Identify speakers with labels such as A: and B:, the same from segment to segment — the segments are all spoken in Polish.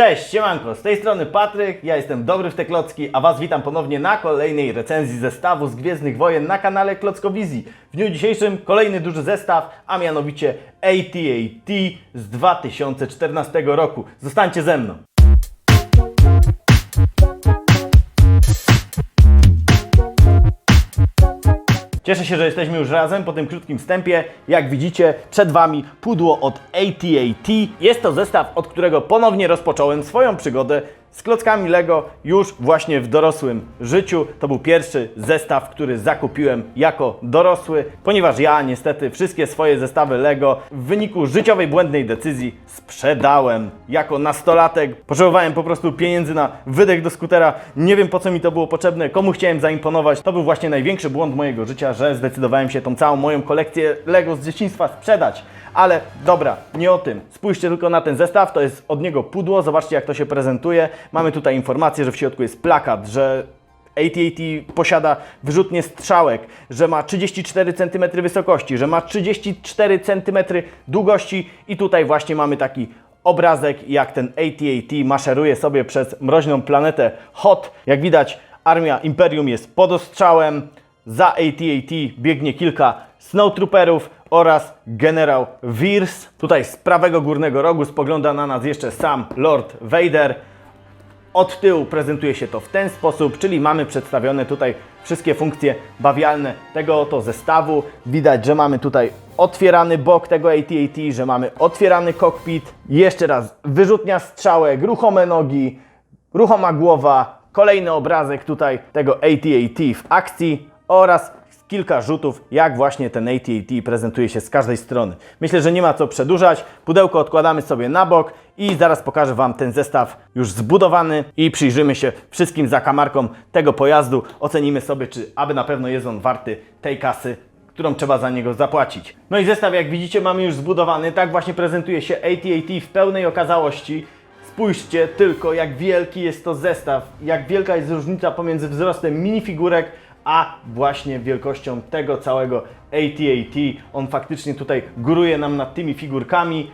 A: Cześć, siemanko, z tej strony Patryk, ja jestem dobry w te klocki, a Was witam ponownie na kolejnej recenzji zestawu z Gwiezdnych Wojen na kanale Klockowizji. W dniu dzisiejszym kolejny duży zestaw, a mianowicie AT-AT z 2014 roku. Zostańcie ze mną. Cieszę się, że jesteśmy już razem po tym krótkim wstępie. Jak widzicie, przed Wami pudło od AT&T. Jest to zestaw, od którego ponownie rozpocząłem swoją przygodę z klockami Lego już właśnie w dorosłym życiu. To był pierwszy zestaw, który zakupiłem jako dorosły, ponieważ ja niestety wszystkie swoje zestawy Lego w wyniku życiowej błędnej decyzji sprzedałem jako nastolatek. Potrzebowałem po prostu pieniędzy na wydech do skutera. Nie wiem po co mi to było potrzebne, komu chciałem zaimponować. To był właśnie największy błąd mojego życia, że zdecydowałem się tą całą moją kolekcję Lego z dzieciństwa sprzedać. Ale dobra, nie o tym. Spójrzcie tylko na ten zestaw, to jest od niego pudło, zobaczcie jak to się prezentuje. Mamy tutaj informację, że w środku jest plakat, że AT&T posiada wyrzutnie strzałek, że ma 34 cm wysokości, że ma 34 cm długości i tutaj właśnie mamy taki obrazek, jak ten AT&T maszeruje sobie przez mroźną planetę Hot. Jak widać, armia Imperium jest pod ostrzałem, za AT&T biegnie kilka snowtrooperów oraz generał Wirs. Tutaj z prawego górnego rogu spogląda na nas jeszcze sam Lord Vader. Od tyłu prezentuje się to w ten sposób, czyli mamy przedstawione tutaj wszystkie funkcje bawialne tego oto zestawu. Widać, że mamy tutaj otwierany bok tego AT&T, że mamy otwierany kokpit. Jeszcze raz wyrzutnia strzałek, ruchome nogi, ruchoma głowa, kolejny obrazek tutaj tego AT&T w akcji oraz kilka rzutów, jak właśnie ten AT&T prezentuje się z każdej strony. Myślę, że nie ma co przedłużać. Pudełko odkładamy sobie na bok i zaraz pokażę Wam ten zestaw już zbudowany i przyjrzymy się wszystkim zakamarkom tego pojazdu. Ocenimy sobie, czy aby na pewno jest on warty tej kasy, którą trzeba za niego zapłacić. No i zestaw, jak widzicie, mamy już zbudowany. Tak właśnie prezentuje się AT&T w pełnej okazałości. Spójrzcie tylko, jak wielki jest to zestaw, jak wielka jest różnica pomiędzy wzrostem minifigurek, a właśnie wielkością tego całego AT&T. On faktycznie tutaj góruje nam nad tymi figurkami.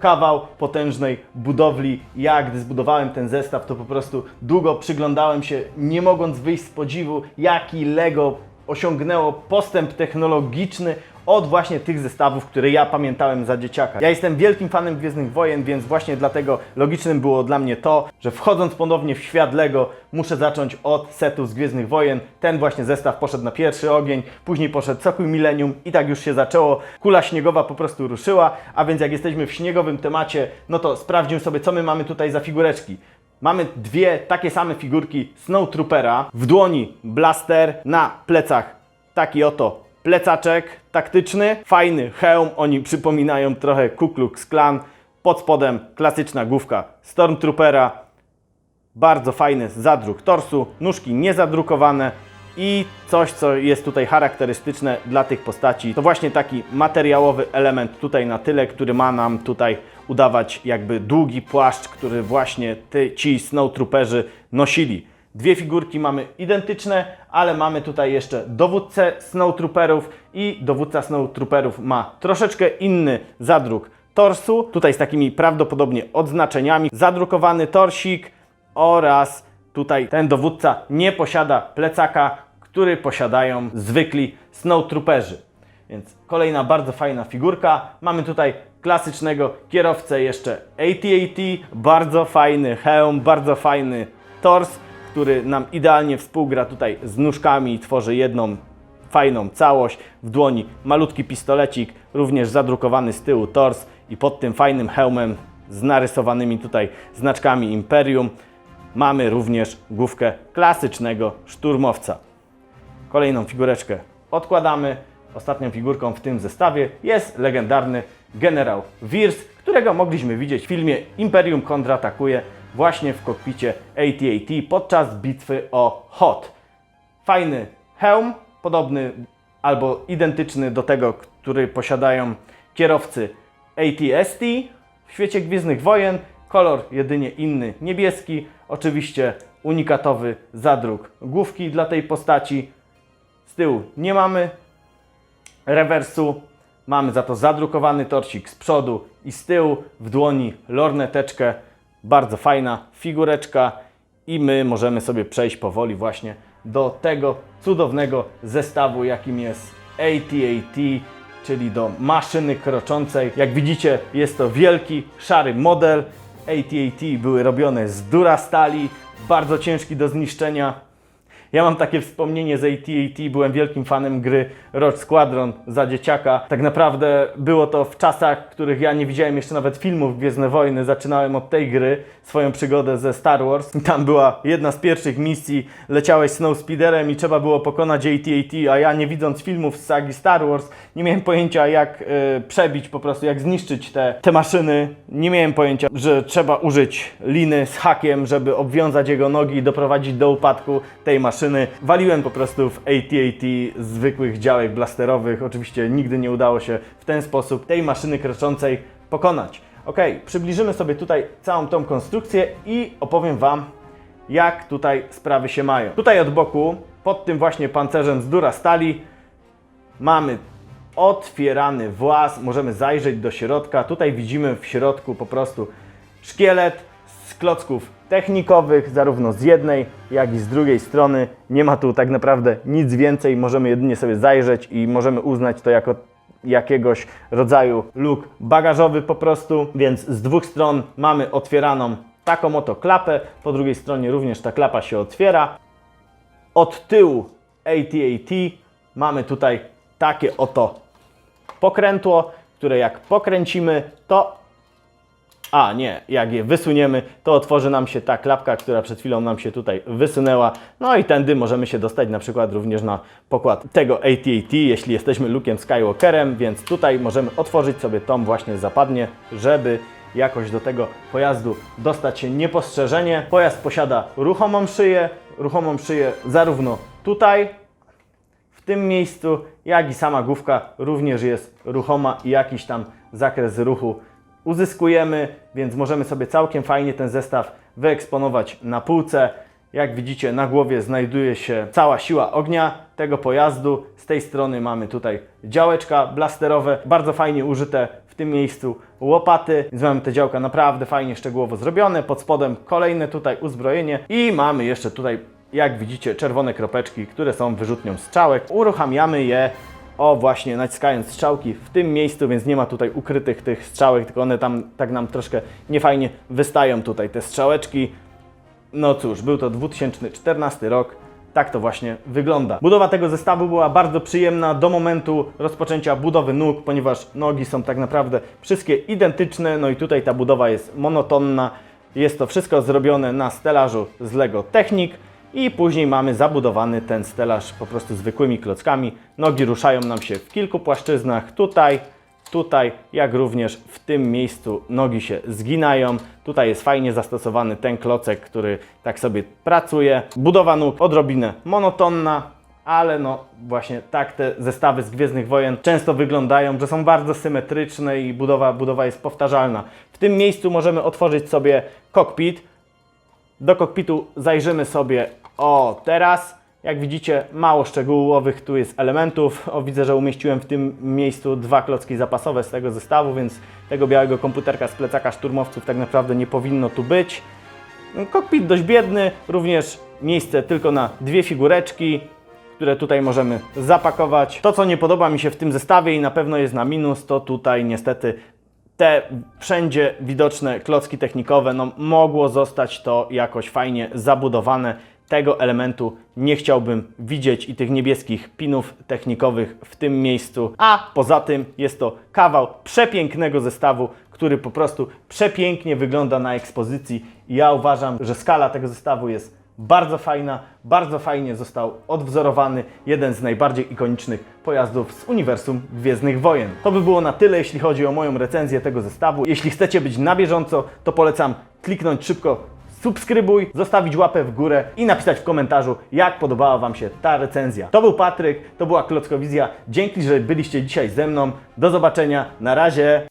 A: Kawał potężnej budowli. Ja, gdy zbudowałem ten zestaw, to po prostu długo przyglądałem się, nie mogąc wyjść z podziwu, jaki Lego osiągnęło postęp technologiczny od właśnie tych zestawów, które ja pamiętałem za dzieciaka. Ja jestem wielkim fanem Gwiezdnych Wojen, więc właśnie dlatego logicznym było dla mnie to, że wchodząc ponownie w świat Lego, muszę zacząć od setów z Gwiezdnych Wojen. Ten właśnie zestaw poszedł na pierwszy ogień, później poszedł Sokół Millennium i tak już się zaczęło. Kula śniegowa po prostu ruszyła, a więc jak jesteśmy w śniegowym temacie, no to sprawdzimy sobie, co my mamy tutaj za figureczki. Mamy dwie takie same figurki Snowtroopera, w dłoni blaster, na plecach taki oto plecaczek taktyczny, fajny hełm, oni przypominają trochę Ku Klux Klan, pod spodem klasyczna główka Stormtroopera, bardzo fajny zadruk torsu, nóżki niezadrukowane i coś, co jest tutaj charakterystyczne dla tych postaci, to właśnie taki materiałowy element tutaj na tyle, który ma nam tutaj udawać jakby długi płaszcz, który właśnie ty, ci snowtrooperzy nosili. Dwie figurki mamy identyczne, ale mamy tutaj jeszcze dowódcę snowtrooperów i dowódca snowtrooperów ma troszeczkę inny zadruk torsu, tutaj z takimi prawdopodobnie odznaczeniami, zadrukowany torsik oraz tutaj ten dowódca nie posiada plecaka, który posiadają zwykli snowtrooperzy. Więc kolejna bardzo fajna figurka. Mamy tutaj klasycznego kierowcę jeszcze AT-AT, bardzo fajny hełm, bardzo fajny tors, który nam idealnie współgra tutaj z nóżkami i tworzy jedną fajną całość. W dłoni malutki pistolecik, również zadrukowany z tyłu tors i pod tym fajnym hełmem z narysowanymi tutaj znaczkami Imperium mamy również główkę klasycznego szturmowca. Kolejną figureczkę odkładamy. Ostatnią figurką w tym zestawie jest legendarny generał Wirs, którego mogliśmy widzieć w filmie Imperium kontratakuje właśnie w kokpicie AT-AT podczas bitwy o Hot. Fajny hełm, podobny albo identyczny do tego, który posiadają kierowcy AT-ST w świecie Gwiezdnych Wojen. Kolor jedynie inny, niebieski. Oczywiście unikatowy zadruk główki dla tej postaci. Z tyłu nie mamy rewersu. Mamy za to zadrukowany torsik z przodu i z tyłu w dłoni lorneteczkę Bardzo fajna figureczka i my możemy sobie przejść powoli właśnie do tego cudownego zestawu, jakim jest AT-AT, czyli do maszyny kroczącej. Jak widzicie, jest to wielki, szary model. AT-AT były robione z Durastali, bardzo ciężki do zniszczenia. Ja mam takie wspomnienie z AT&T, byłem wielkim fanem gry Rogue Squadron za dzieciaka. Tak naprawdę było to w czasach, których ja nie widziałem jeszcze nawet filmów Gwiezdne Wojny. Zaczynałem od tej gry swoją przygodę ze Star Wars. Tam była jedna z pierwszych misji, leciałeś Snowspeederem i trzeba było pokonać AT&T, a ja nie widząc filmów z sagi Star Wars, nie miałem pojęcia jak e, przebić po prostu, jak zniszczyć te, te maszyny. Nie miałem pojęcia, że trzeba użyć liny z hakiem, żeby obwiązać jego nogi i doprowadzić do upadku tej maszyny. Waliłem po prostu w AT-AT zwykłych działek blasterowych. Oczywiście nigdy nie udało się w ten sposób tej maszyny kroczącej pokonać. Ok, przybliżymy sobie tutaj całą tą konstrukcję i opowiem Wam, jak tutaj sprawy się mają. Tutaj od boku, pod tym właśnie pancerzem z dura stali, mamy otwierany włas, możemy zajrzeć do środka. Tutaj widzimy w środku po prostu szkielet klocków technikowych, zarówno z jednej, jak i z drugiej strony. Nie ma tu tak naprawdę nic więcej, możemy jedynie sobie zajrzeć i możemy uznać to jako jakiegoś rodzaju luk bagażowy po prostu, więc z dwóch stron mamy otwieraną taką oto klapę, po drugiej stronie również ta klapa się otwiera. Od tyłu AT-AT mamy tutaj takie oto pokrętło, które jak pokręcimy, to a nie, jak je wysuniemy, to otworzy nam się ta klapka, która przed chwilą nam się tutaj wysunęła. No i tędy możemy się dostać na przykład również na pokład tego AT-AT, jeśli jesteśmy Luke'em Skywalkerem, więc tutaj możemy otworzyć sobie tą właśnie zapadnię, żeby jakoś do tego pojazdu dostać się niepostrzeżenie. Pojazd posiada ruchomą szyję, ruchomą szyję zarówno tutaj, w tym miejscu, jak i sama główka również jest ruchoma i jakiś tam zakres ruchu uzyskujemy, więc możemy sobie całkiem fajnie ten zestaw wyeksponować na półce. Jak widzicie, na głowie znajduje się cała siła ognia tego pojazdu. Z tej strony mamy tutaj działeczka blasterowe, bardzo fajnie użyte w tym miejscu łopaty. Więc mamy te działka naprawdę fajnie szczegółowo zrobione. Pod spodem kolejne tutaj uzbrojenie i mamy jeszcze tutaj, jak widzicie, czerwone kropeczki, które są wyrzutnią strzałek. Uruchamiamy je o właśnie naciskając strzałki w tym miejscu, więc nie ma tutaj ukrytych tych strzałek, tylko one tam tak nam troszkę niefajnie wystają tutaj te strzałeczki. No cóż, był to 2014 rok. Tak to właśnie wygląda. Budowa tego zestawu była bardzo przyjemna do momentu rozpoczęcia budowy nóg, ponieważ nogi są tak naprawdę wszystkie identyczne. No i tutaj ta budowa jest monotonna. Jest to wszystko zrobione na stelażu z Lego Technic. I później mamy zabudowany ten stelaż po prostu zwykłymi klockami. Nogi ruszają nam się w kilku płaszczyznach. Tutaj, tutaj, jak również w tym miejscu nogi się zginają. Tutaj jest fajnie zastosowany ten klocek, który tak sobie pracuje. Budowa nóg odrobinę monotonna, ale no właśnie tak te zestawy z Gwiezdnych Wojen często wyglądają, że są bardzo symetryczne i budowa, budowa jest powtarzalna. W tym miejscu możemy otworzyć sobie kokpit. Do kokpitu zajrzymy sobie o teraz. Jak widzicie, mało szczegółowych tu jest elementów. O, widzę, że umieściłem w tym miejscu dwa klocki zapasowe z tego zestawu, więc tego białego komputerka z plecaka szturmowców tak naprawdę nie powinno tu być. Kokpit dość biedny, również miejsce tylko na dwie figureczki, które tutaj możemy zapakować. To, co nie podoba mi się w tym zestawie i na pewno jest na minus, to tutaj niestety te wszędzie widoczne klocki technikowe, no mogło zostać to jakoś fajnie zabudowane. Tego elementu nie chciałbym widzieć i tych niebieskich pinów technikowych w tym miejscu. A poza tym jest to kawał przepięknego zestawu, który po prostu przepięknie wygląda na ekspozycji. I ja uważam, że skala tego zestawu jest bardzo fajna, bardzo fajnie został odwzorowany jeden z najbardziej ikonicznych pojazdów z uniwersum Gwiezdnych Wojen. To by było na tyle, jeśli chodzi o moją recenzję tego zestawu. Jeśli chcecie być na bieżąco, to polecam kliknąć szybko subskrybuj, zostawić łapę w górę i napisać w komentarzu, jak podobała Wam się ta recenzja. To był Patryk, to była Klockowizja. Dzięki, że byliście dzisiaj ze mną. Do zobaczenia. Na razie.